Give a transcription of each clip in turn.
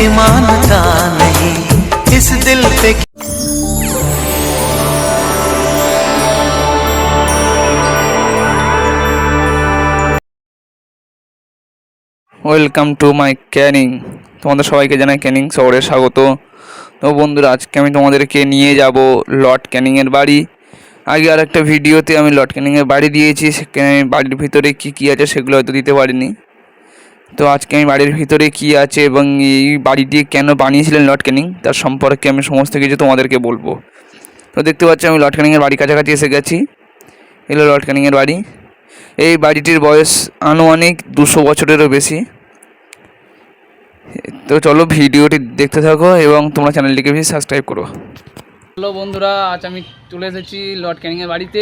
कि मानता नहीं इस दिल पे ওয়েলকাম টু মাই ক্যানিং তোমাদের সবাইকে জানাই ক্যানিং শহরে স্বাগত তো বন্ধুরা আজকে আমি তোমাদেরকে নিয়ে যাব লর্ড ক্যানিংয়ের বাড়ি আগে আর একটা ভিডিওতে আমি লর্ড ক্যানিংয়ের বাড়ি দিয়েছি সেখানে বাড়ির ভিতরে কী কী আছে সেগুলো হয়তো দিতে পারিনি তো আজকে আমি বাড়ির ভিতরে কী আছে এবং এই বাড়িটি কেন বানিয়েছিলেন লর্ড ক্যানিং তার সম্পর্কে আমি সমস্ত কিছু তোমাদেরকে বলব। তো দেখতে পাচ্ছি আমি লর্ড ক্যানিংয়ের বাড়ি কাছাকাছি এসে গেছি। এলো লর্ড ক্যানিংয়ের বাড়ি। এই বাড়িটির বয়স আনুমানিক দুশো বছরেরও বেশি। তো চলো ভিডিওটি দেখতে থাকো এবং তোমরা চ্যানেলটিকে বেশি সাবস্ক্রাইব করো। হ্যালো বন্ধুরা, আজ আমি চলে এসেছি লর্ড ক্যানিংয়ের বাড়িতে।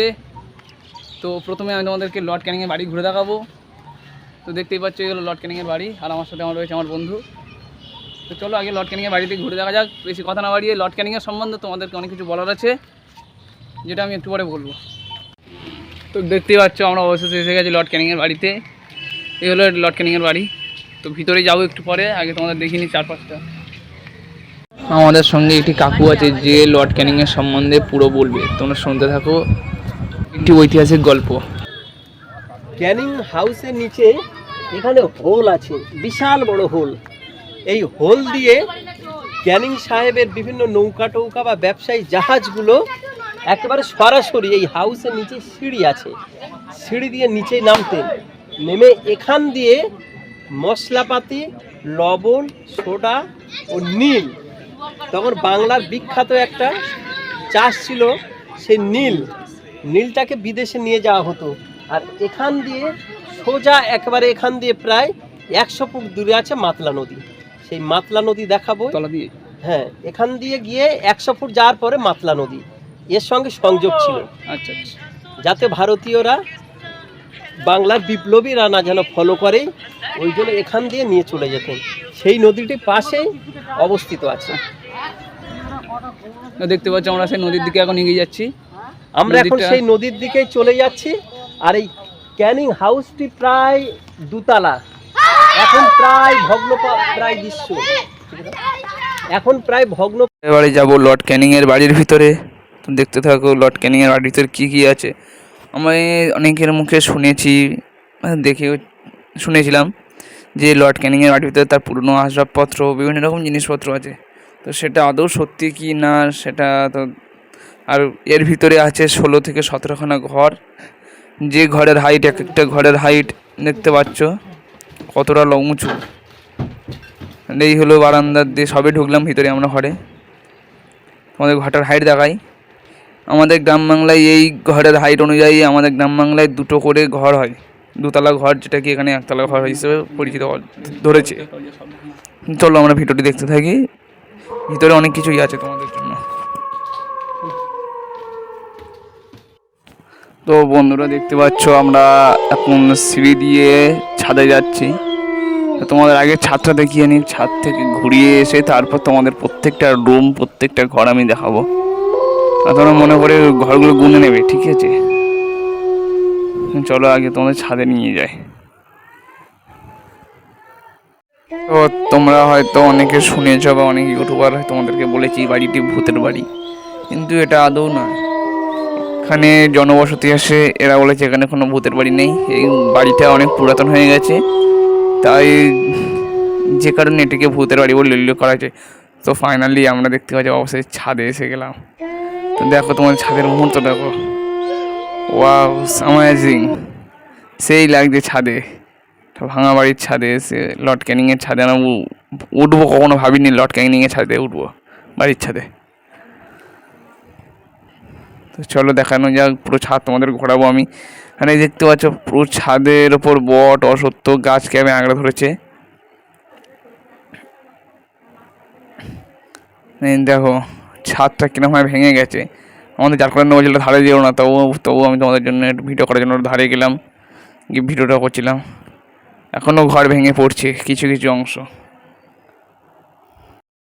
তো প্রথমে আমি তোমাদেরকে লর্ড ক্যানিংয়ের বাড়ি ঘুরে দেখাবো। তো দেখতেই পাচ্ছ এগুলো লর্ড ক্যানিংয়ের বাড়ি, আর আমার সাথে আমার রয়েছে আমার বন্ধু। তো চলো আগে লর্ড ক্যানিংয়ের বাড়িতে ঘুরে দেখা যাক, বেশি কথা না বাড়িয়ে লর্ড ক্যানিংয়ের সম্বন্ধে তোমাদেরকে অনেক কিছু বলার আছে, যেটা আমি একটু পরে বলব। তো দেখতেই পাচ্ছ, আমরা অবশেষে এসে গেছি লর্ড ক্যানিংয়ের বাড়িতে। এই হলো লর্ড ক্যানিংয়ের বাড়ি। তো ভিতরে যাব একটু পরে, আগে তোমাদের দেখিনি চারপাশটা। আমাদের সঙ্গে একটি কাকু আছে, যে লর্ড ক্যানিংয়ের সম্বন্ধে পুরো বলবে। তোমরা শুনতে থাকো, একটি ঐতিহাসিক গল্প। ক্যানিং হাউসের নিচে এখানে হোল আছে, বিশাল বড় হোল। এই হোল দিয়ে ক্যানিং সাহেবের বিভিন্ন নৌকা টৌকা বা ব্যবসায়ী জাহাজগুলো একেবারে সরাসরি এই হাউসের নিচে সিঁড়ি আছে। সিঁড়ি দিয়ে নিচে নামতেন নেমে এখান দিয়ে মশলাপাতি, লবণ, সোডা ও নীল। তখন বাংলার বিখ্যাত একটা চাষ ছিল, সেই নীল। নীলটাকে বিদেশে নিয়ে যাওয়া হতো। আর এখান দিয়ে সোজা একেবারে এখান দিয়ে প্রায় একশো ফুট দূরে আছে মাতলা নদী। সেই মাতলা নদী দেখাবো। তলা দিয়ে? হ্যাঁ এখান দিয়ে গিয়ে একশো ফুট যাওয়ার পরে মাতলা নদী। এর সঙ্গে সংযোগ ছিল। আচ্ছা আচ্ছা। যাতে ভারতীয়রা বাংলার বিপ্লবীরা না যেন ফলো করে ওই জন্য এখান দিয়ে নিয়ে চলে যেতেন। সেই নদীটি পাশেই অবস্থিত আছে। দেখতে পাচ্ছি আমরা সেই নদীর দিকে এখন এগিয়ে যাচ্ছি। আমরা এখন সেই নদীর দিকেই চলে যাচ্ছি। আর এই ক্যানিং হাউসটি প্রায় দুতলা। এখন প্রায় ভগ্ন প্রায় দৃশ্য। এখন প্রায় ভগ্ন এবারে যাব লর্ড ক্যানিংয়ের বাড়ির ভিতরে। দেখতে থাকো, লর্ড ক্যানিংয়ের বাড়ির ভিতরে কী কী আছে। আমি অনেকের মুখে শুনেছি মানে দেখেও শুনেছিলাম যে লর্ড ক্যানিংয়ের বাড়ির ভিতরে তার পুরনো আসবাবপত্র, বিভিন্ন রকম জিনিসপত্র আছে। তো সেটা আদৌ সত্যি কি না, সেটা তো আর এর ভিতরে আছে ষোলো থেকে সতেরোখানা ঘর। যে ঘরের হাইট এক একটা ঘরের হাইট দেখতে পাচ্ছ, কতটা উঁচু। এই হলো বারান্দার দিয়ে সবে ঢুকলাম ভিতরে আমরা ঘরে। আমাদের ঘরটার হাইট দেখাই। আমাদের গ্রাম বাংলায় এই ঘরের হাইট অনুযায়ী আমাদের গ্রাম বাংলায় দুটো করে ঘর হয়। দুতলা ঘর, যেটা কি এখানে একতলা ঘর হিসেবে পরিচিত ধরেছে। চলো আমরা ভিডিওটি দেখতে থাকি। ভিতরে অনেক কিছুই আছে তোমাদের জন্য। তো বন্ধুরা দেখতে পাচ্ছ, আমরা এখন সিঁড়ি দিয়ে ছাদে যাচ্ছি। তোমাদের আগে ছাদটা দেখিয়ে নিই, ছাদ থেকে ঘুরিয়ে এসে তারপর তোমাদের প্রত্যেকটা রুম, প্রত্যেকটা ঘর আমি দেখাবো। তোমরা মনে করে ঘরগুলো গুনে নেবে, ঠিক আছে? চলো আগে তোমাদের ছাদে নিয়ে যাই। তো তোমরা হয়তো অনেকে শুনেছ বা অনেক ইউটিউবার তোমাদেরকে বলেছি, বাড়িটি ভূতের বাড়ি। কিন্তু এটা আদৌ নয়। এখানে জনবসতি আসে। এরা বলেছে এখানে কোনো ভূতের বাড়ি নেই। এই বাড়িটা অনেক পুরাতন হয়ে গেছে। তাই যে কারণে এটিকে ভূতের বাড়ি বলে উল্লেখ করা হয়েছে। তো ফাইনালি আমরা দেখতে পাচ্ছি অবশ্যই ছাদে এসে গেলাম। তো দেখো তোমার ছাদের মুহূর্ত, দেখো। ওয়াও অ্যামেজিং সেই লাগছে ছাদে, ভাঙা বাড়ির ছাদে এসে লর্ড ক্যানিংয়ের ছাদে। আমরা উঠবো কখনো ভাবিনি লর্ড ক্যানিংয়ের ছাদে উঠবো, বাড়ির ছাদে। তো চলো দেখানো যাক, পুরো ছাদ তোমাদের ঘোরাবো আমি। এখানে দেখতে পাচ্ছ, পুরো ছাদের ওপর বট, অসত্য গাছকে আমি আঁকড়ে ধরেছে। দেখো, ছাদটা কিরমভাবে ভেঙে গেছে। আমাদের যার কারণে বলছিল ধারে যেও না তবু তবু আমি তোমাদের জন্য একটু ভিডিও করার জন্য ধারে গেলাম, গিয়ে ভিডিওটা করছিলাম। এখনও ঘর ভেঙে পড়ছে কিছু কিছু অংশ।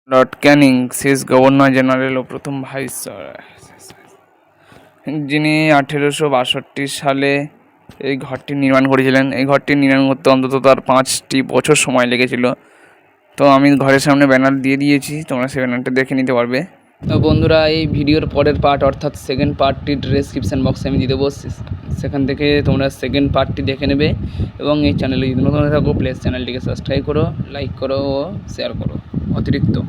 লর্ড ক্যানিং, শেষ গভর্নর জেনারেল ও প্রথম ভাইস যিনি আঠেরোশো বাষট্টি সালে এই ঘরটি নির্মাণ করেছিলেন, এই ঘরটি নির্মাণ করতে অন্তত তার পাঁচটি বছর সময় লেগেছিল। তো আমি ঘরের সামনে ব্যানার দিয়ে দিয়েছি, তোমরা সেই ব্যানারটা দেখে নিতে পারবে। তো বন্ধুরা, এই ভিডিওর পরের পার্ট, অর্থাৎ সেকেন্ড পার্টটির ডিসক্রিপশান বক্সে আমি দেবো। সে- সেখান থেকে তোমরা সেকেন্ড পার্টটি দেখে নেবে এবং এই চ্যানেলে যদি নতুন থাকো প্লিজ চ্যানেলটিকে সাবস্ক্রাইব করো লাইক করো ও শেয়ার করো। অতিরিক্ত।